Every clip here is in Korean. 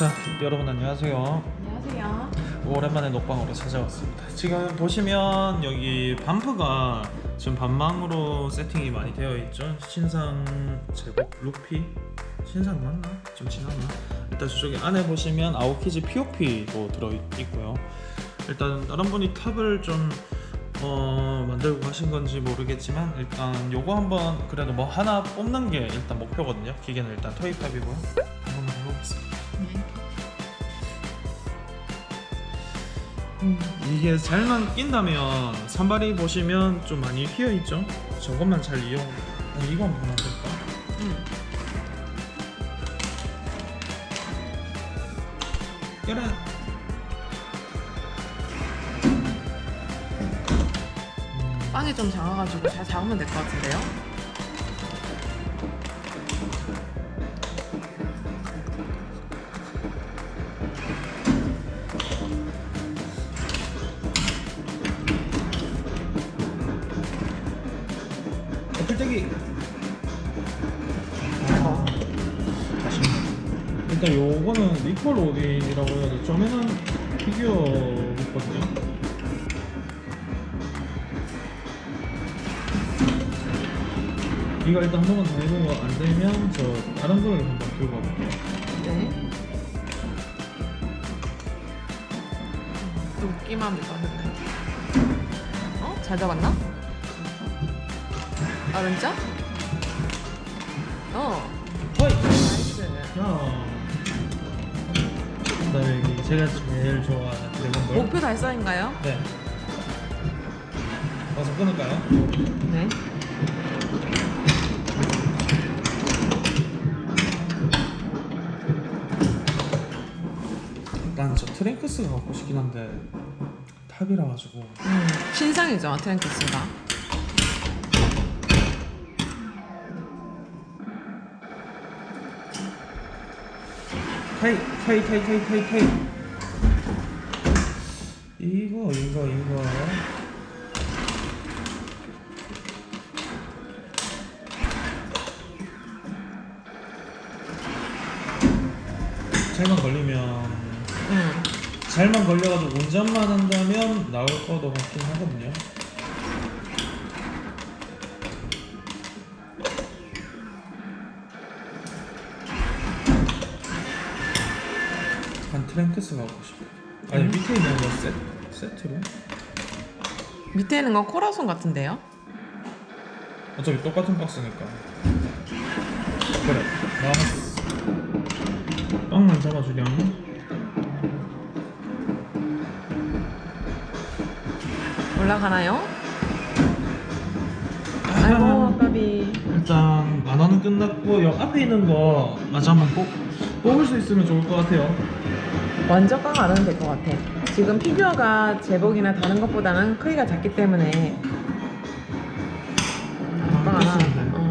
자 여러분 안녕하세요. 안녕하세요. 오랜만에 녹방으로 찾아왔습니다. 지금 보시면 여기 반프가 지금 반망으로 세팅이 많이 되어 있죠. 신상 제복 루피? 신상 맞나? 좀 지났나? 일단 저쪽에 안에 보시면 아오키즈 POP도 들어있고요. 일단 다른 분이 탑을 좀 어, 만들고 하신 건지 모르겠지만 일단 요거 한번 그래도 뭐 하나 뽑는 게 일단 목표거든요. 기계는 일단 토이팝이고요 이게 잘만 낀다면 산발이 보시면 좀 많이 휘어 있죠. 저것만 잘 이용. 어, 한번 해볼까? 응. 그래. 음, 빵이 좀 작아가지고 잘 잡으면 될 것 같은데요? 일단 요거는 니콜 오딘이라고 해야 돼. 처음에는 피규어였거든요. 이거 일단 한 번만 더 해보고 안 되면 저 다른 거를 한번 들고 가볼게요. 네. 웃기만 믿었는데. 어? 잘 잡았나? 오른쪽? 어. 허이! 나이스. 야. 그다음에 여기 제가 제일 좋아하는 드래곤볼. 목표 달성인가요? 네. 와서 끊을까요? 네. 일단 저 트랭크스가 갖고 싶긴 한데 탑이라 가지고 음, 신상이죠, 트랭크스가. 타이 타이 타이 타이 타이 타이 이거 이거 이거 잘만 걸리면 음. 잘만 걸려가지고 운전만 한다면 나올 거도 같긴 하거든요. 한 트랭크스 가고 싶어. 아니 음. 밑에 있는 거 세, 세트로? 밑에 있는 건 코라손 같은데요? 어차피 똑같은 박스니까. 그래 나왔어. 빵만 잡아주렴. 올라가나요? 아이고, 까비. 일단 만화는 끝났고 여 앞에 있는 거 마저 한번 뽑, 뽑을 수 있으면 좋을 것 같아요. 먼저 깡안 하면 될것 같아. 지금 피규어가 제복이나 다른 것보다는 크기가 작기 때문에 깡 안 하. 뺐었는데. 어.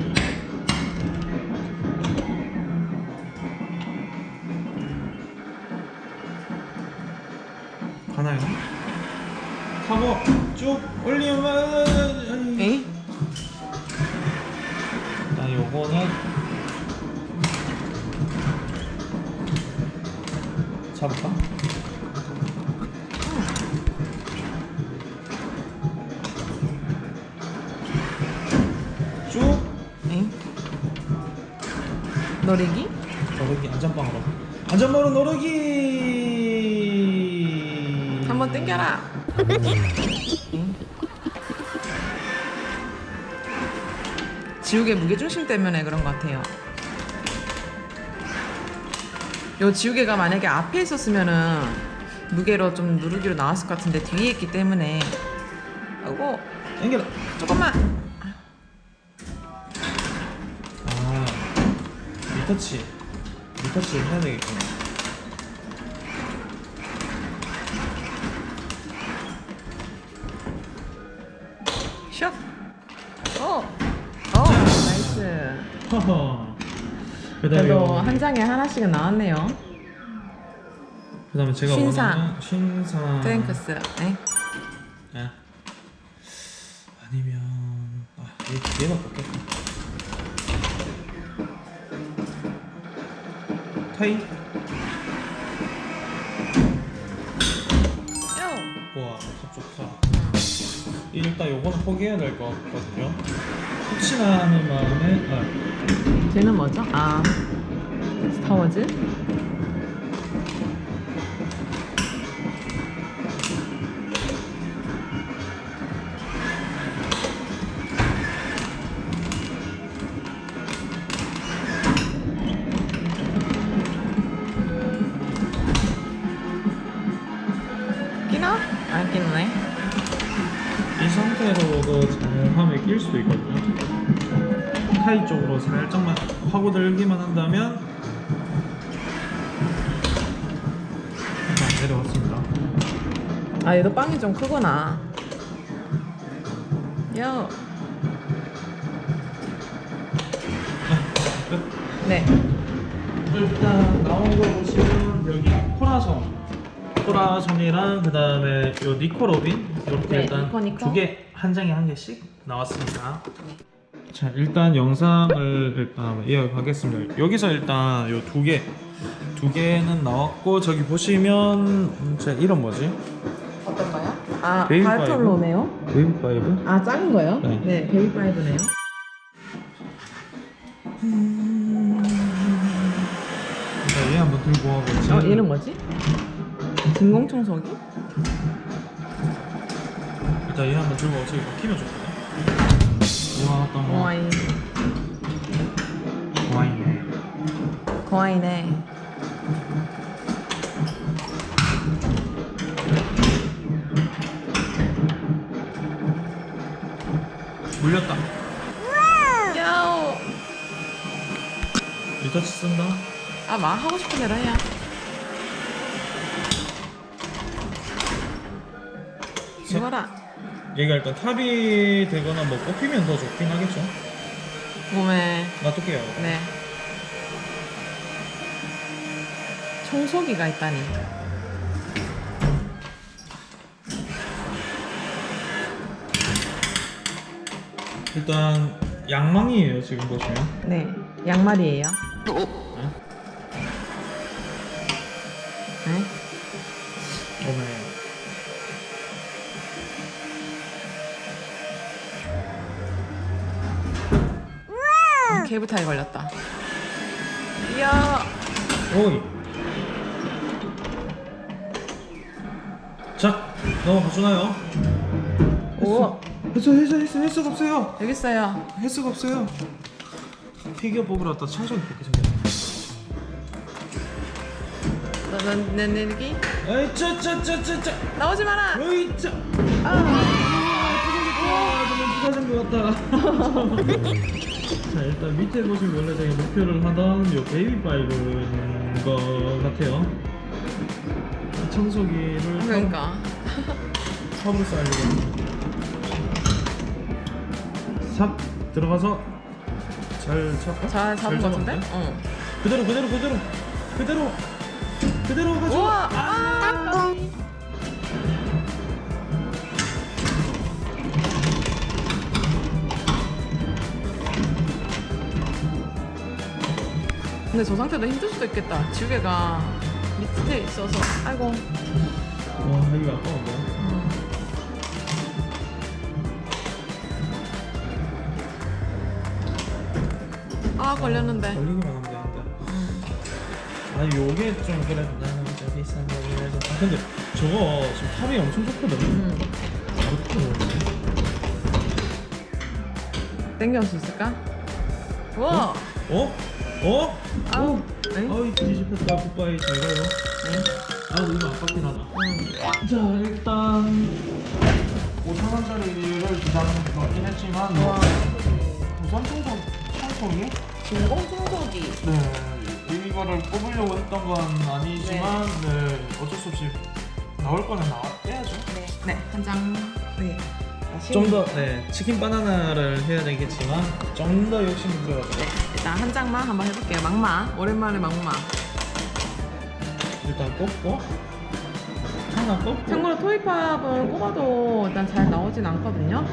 하고 쭉 올리면 에이? 일단 요거는 잡을까? 쭉 에이? 노리기? 노르기 안전빵으로 안전빵으로 노르기 한번 땡겨라. 지우개 무게중심 때문에 그런 것 같아요. 요 지우개가 만약에 앞에 있었으면은 무게로 좀 누르기로 나왔을 것 같은데 뒤에 있기 때문에. 아이고 당겨라 조금만. 아 리터치. 리터치 해야 되겠구나. 슉 오! 오! 나이스. 허허 그래도 한 장에 하나씩은 나왔네요. 그다음에 제가 신상. 원하는 신상. 트랭크스. 네. 네. 아니면 아얘 뒤에만 볼게. 타이. 와, 좋다. 일단 요거는 포기해야 될 것 같거든요. 혹시나 하는 마음에 아, 쟤는 뭐죠? 아 스타워즈? 끼나? 안 끼네. 이 상태로도 잘하면 낄 수도 있거든요. 타이 쪽으로 살짝만 파고들기만 한다면 자, 내려왔습니다. 아 얘도 빵이 좀 크구나. 요. 끝. 네. 일단 나온 거 보시면 코라선이랑 그 다음에 요 니코로빈 이렇게 네, 일단 니코, 니코. 두 개 한 장에 한 개씩 나왔습니다. 자 일단 영상을 일단 한번 이어가겠습니다. 여기서 일단 요 두 개 두 개는 나왔고 저기 보시면 음, 제 이름 뭐지? 어떤가요? 아 베이비 발톤 파이브? 아 작은 거요? 네. 네, 베이비 파이브네요. 일단 얘 한번 들고 하고 어 얘는 뭐지? 진공청소기? 일단 얘 한번 들고 저기 막히면 좋거든. 와 어떤 거? 고아이 와인네. 고아이네. 물렸다. 야오. 리터치 쓴다. 아마 하고 싶은 대로 해야. 이거라. 얘가 일단 탑이 되거나 뭐 뽑히면 더 좋긴 하겠죠. 몸에 놔둘게요. 네. 청소기가 있다니. 일단 양망이에요 지금 보시면. 네, 양말이에요. 네? 오메. 아, 타이 걸렸다. 이야. 오이. 자 넘어가 주나요? 오, 했어 했어 했어 했어가 없어요. 여기 있어요. 횟수가 없어요. 피규어 뽑으러 왔다 청소기 뽑기 생겼네. 너는 내 내기 에이 짜 짜 짜 짜 짜. 나오지 마라. 어이 짜. 아, 아, 너무 부가진 것 같다. 자, 일단 밑에 보시면 원래 저희 목표를 하던 요 베이비 파이브인 것 같아요. 이 청소기를 그러니까. 탑으로 쌓으려고. 삽 들어가서 잘 잡고. 잘 잡은 것 같은데? 어. 그대로 그대로 그대로 그대로 그대로 가져. 우와. 아. 근데 저 상태도 힘들 수도 있겠다. 지우개가 밑에 있어서. 아이고. 와 이거 아까운데. 음. 아 걸렸는데. 걸리기만 하면 되는데. 아 요게 좀 그래 나는 좀 비싼 거긴 해서. 아 근데 저거 지금 탑이 엄청 좋거든. 음. 어떻게 땡겨올 수 있을까? 우와. 어? 어? 아 우. 네? 아이 뒤집혔다 굿바이 잘 가요. 네. 아 이거 아깝긴 하다. 음. 자 일단 5천 원짜리를 주장은 거긴 했지만 뭐 와. 우선 청소 청소기 진공 청소기. 네 이거를 뽑으려고 했던 건 아니지만 네, 어쩔 수 없이 나올 거는 나와야죠. 네. 네. 한 장. 네. 좀 더 네, 치킨 바나나를 해야 되겠지만 좀 더 욕심을 부려가지고 일단 한 장만 한번 해볼게요. 막마. 오랜만에 막마. 일단 뽑고 하나 뽑고 참고로 토이팝은 꼽아도 일단 잘 나오진 않거든요.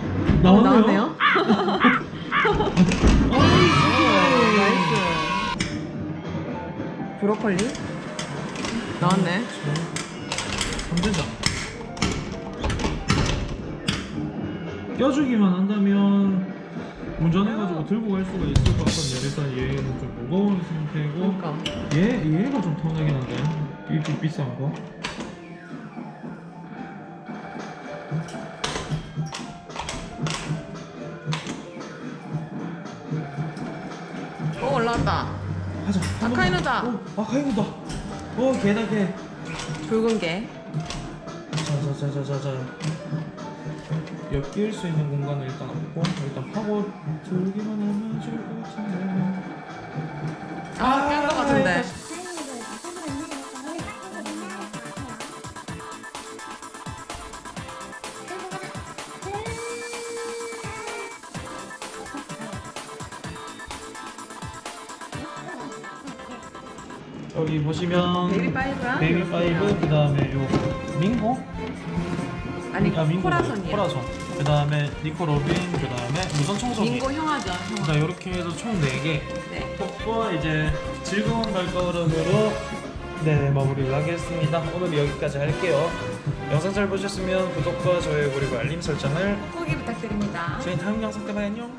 나오네요. 어, 나왔네요. 어, 오, 나이스. 브로콜리 나왔네. 3대장 껴주기만 한다면 운전해가지고 들고 갈 수가 있을 것 같거든요. 일단 얘는 좀 무거운 상태고 그러니까 얘 얘가 좀 턴하긴 한데 이 비- 비싼 거. 어 올라왔다 가자. 아카이누다. 어, 아카이누다. 어 개다 개. 붉은 게 자자자자자자. 엮일 수 있는 공간을 일단 없고 일단 파고 들기만 하면 좋을 것 같은데. 아깬 거 같은데 여기 보시면 베이비 파이브야? 베이비 파이브 그 다음에 요 민고 아니 아, 민고 코라손이야 코라손. 그 다음에 니코 로빈 그 다음에 무선 청소기. 민고 형아죠 형아. 자 이렇게 해서 총 4개. 네. 톡과 이제 즐거운 발걸음으로 네 마무리를 하겠습니다. 오늘 여기까지 할게요. 영상 잘 보셨으면 구독과 좋아요 그리고 알림 설정을 후기 부탁드립니다. 저희 다음 영상 때 봐요. 안녕